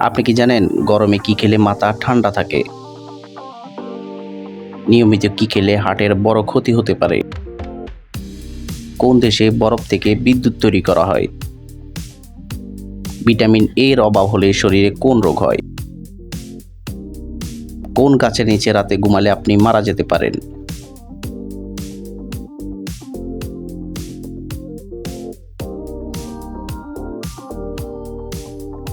আপনি কি জানেন গরমে কি খেলে মাথা ঠান্ডা থাকে? নিয়মিত কি খেলে হার্টের বড় ক্ষতি হতে পারে? কোন দেশে বরফ থেকে বিদ্যুৎ তৈরি করা হয়? ভিটামিন এ এর অভাব হলে শরীরে কোন রোগ হয়? কোন গাছের নিচে রাতে ঘুমালে আপনি মারা যেতে পারেন?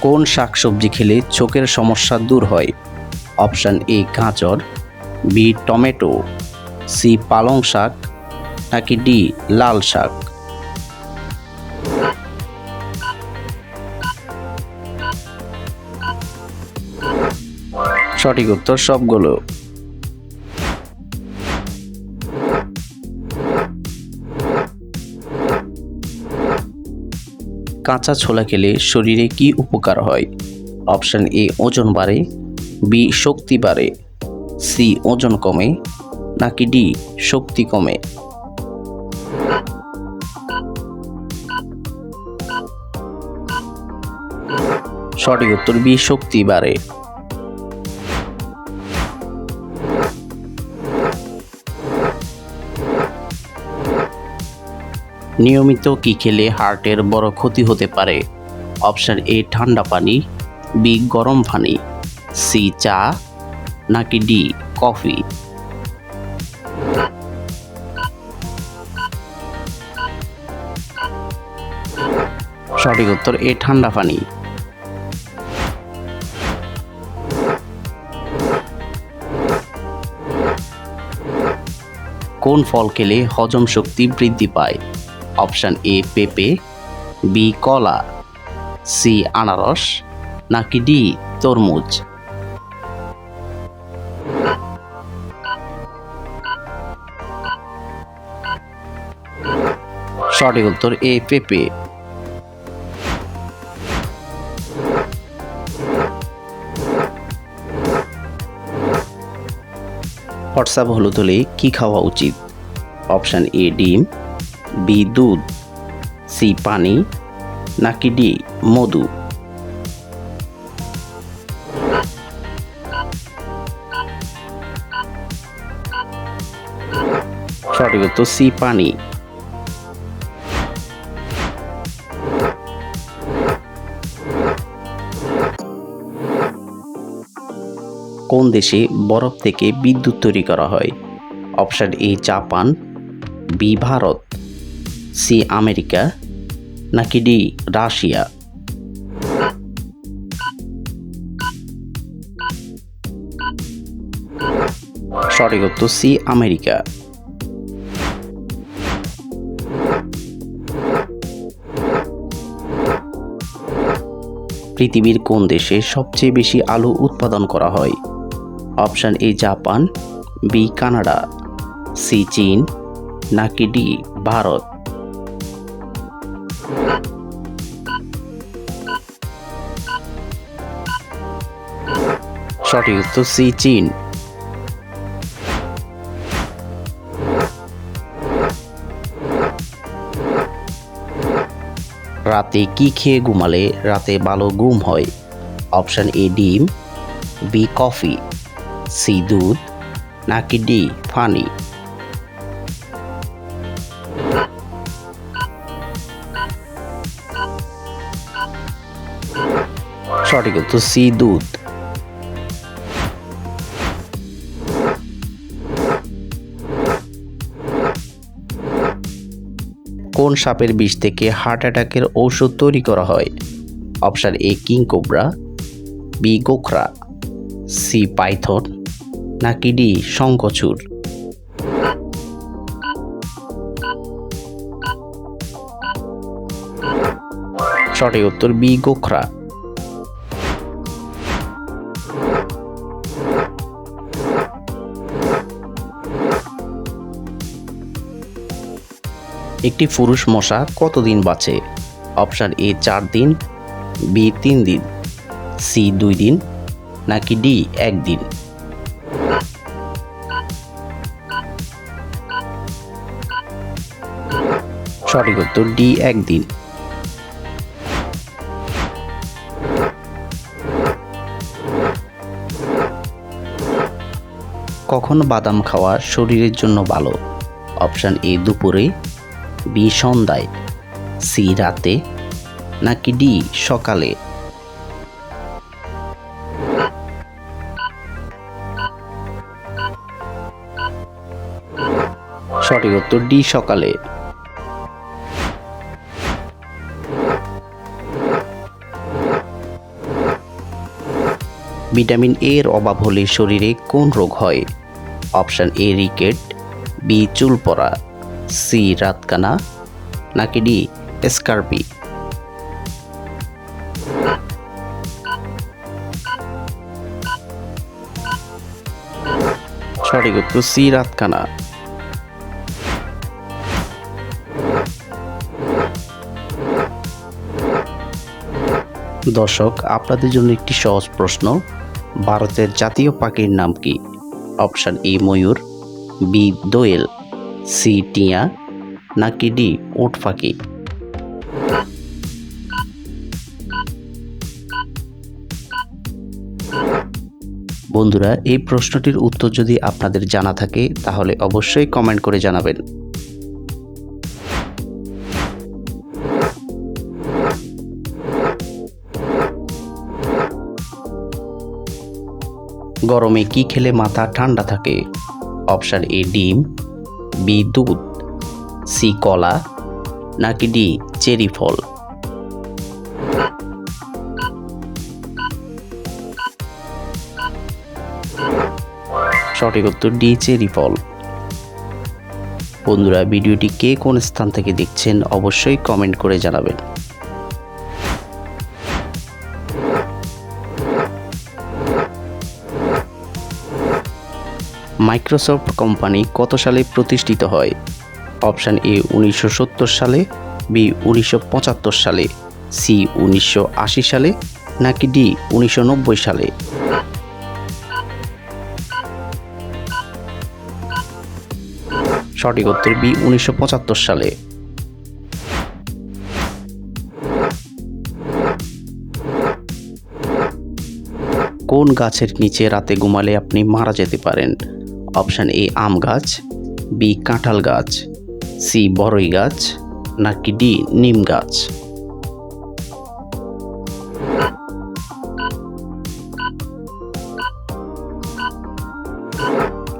কোন শাকসবজি খেলে চোখের সমস্যা দূর হয়? অপশান এ, গাজর, বি, টমেটো, সি, পালং শাক, নাকি ডি, লাল শাক? সঠিক উত্তর সবগুলো। কাঁচা ছোলা খেলে শরীরে কি উপকার হয়? অপশান এ, ওজন বাড়ে। বি, শক্তি বাড়ে। সি, ওজন কমে। নাকি ডি, শক্তি কমে। সঠিক উত্তর বি, শক্তি বাড়ে। নিয়মিত কি খেলে হার্টের বড় ক্ষতি হতে পারে? অপশান এ, ঠান্ডা পানি, বি, গরম পানি, সি, চা, নাকি ডি, কফি? সঠিক উত্তর এ, ঠান্ডা পানি। কোন ফল খেলে হজম শক্তি বৃদ্ধি পায়? অপশান এ পেঁপে, বি কলা, সি আনারস, নাকি ডি তরমুজ? সঠিক উত্তর এ পেঁপে। হোয়াটসঅ্যাপ হলুদ হলে কী খাওয়া উচিত? অপশান এ ডিম বি দুধ সি পানি, নাকি ডি মধু? সঠিক উত্তর সি পানি। কোন দেশে বরফ থেকে বিদ্যুৎ তৈরি করা হয়? Option A, Japan, B, Bharat. C America নাকি ডি রাশিয়া? সঠিক উত্তর সি আমেরিকা। পৃথিবীর কোন দেশে সবচেয়ে বেশি আলু উৎপাদন করা হয়? Option A Japan, B Canada, C চীন, নাকি ডি ভারত? সঠিক উত্তর সি চীন রাতে কি খেয়ে ঘুমালে? রাতে ভালো ঘুম হয়। অপশান এ ডিম। বি কফি সি দুধ। নাকি ডি ফানি সঠিক উত্তর সি দুধ। কোন সাপের বিষ থেকে হার্ট অ্যাটাকের ঔষধ তৈরি করা হয়? Option A, king cobra, B, গোখরা, C, python, নাকি ডি শঙ্কচুর সঠিক উত্তর, বি, গোখরা। একটি পুরুষ মশা কতদিন বাঁচে? অপশান এ, চার দিন। বি, তিন দিন। সি, দুই দিন। নাকি ডি একদিন সঠিক উত্তর, ডি একদিন কখন বাদাম খাওয়া শরীরের জন্য ভালো? অপশান এ, দুপুরে। বি সন্ধ্যায় সি রাতে নাকি ডি সকালে? সঠিক উত্তর, ডি সকালে। ভিটামিন এ এর অভাব হলে শরীরে কোন রোগ হয়? অপশান এ, রিকেট, বি, চুল পড়া। সি রাতকানা, নাকি ডি স্কার্পি সঠিক উত্তর সি রাতকানা। দর্শক, আপনাদের জন্য একটি সহজ প্রশ্ন, ভারতের জাতীয় পাখির নাম কি? অপশান এ ময়ূর, বি দোয়েল। সি টিয়া নাকি ডি ওট ফাঁকি? বন্ধুরা, এই প্রশ্নটির উত্তর যদি আপনাদের জানা থাকে, তাহলে অবশ্যই কমেন্ট করে জানাবেন। গরমে কি খেলে মাথা ঠান্ডা থাকে? অপশান এ ডিম বি দুধ সি কলা নাকি ডি চেরি ফল? সঠিক উত্তর ডি চেরি ফল। বন্ধুরা, ভিডিওটি কে কোন স্থান থেকে দেখছেন অবশ্যই কমেন্ট করে জানাবেন। মাইক্রোসফট কোম্পানি কত সালে প্রতিষ্ঠিত হয়? অপশান এ উনিশশো সত্তর সালে, বি উনিশশো পঁচাত্তর সালে, সি উনিশশো আশি সালে, নাকি ডি উনিশশো নব্বই সালে? সঠিক উত্তর বি উনিশশো পঁচাত্তর সালে। কোন গাছের নিচে রাতে ঘুমালে আপনি মারা যেতে পারেন? অপশান এ, আম গাছ, বি, কাঁঠাল গাছ, সি বড়ই গাছ, নাকি ডি, নিম গাছ?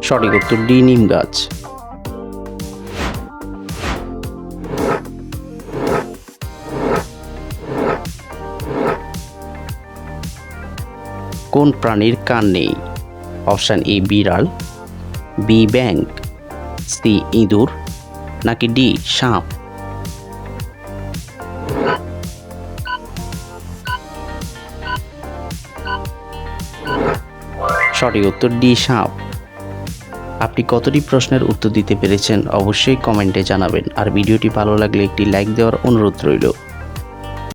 সঠিক উত্তর ডি, নিম গাছ। কোন প্রাণীর কান নেই? অপশান এ, বিড়াল, বি ব্যাং সি, ইঁদুর, নাকি ডি, সাপ? সঠিক উত্তর ডি, সাপ। আপনি কতটি প্রশ্নের উত্তর দিতে পেরেছেন অবশ্যই কমেন্টে জানাবেন। আর ভিডিওটি ভালো লাগলে একটি লাইক দেওয়ার অনুরোধ রইল।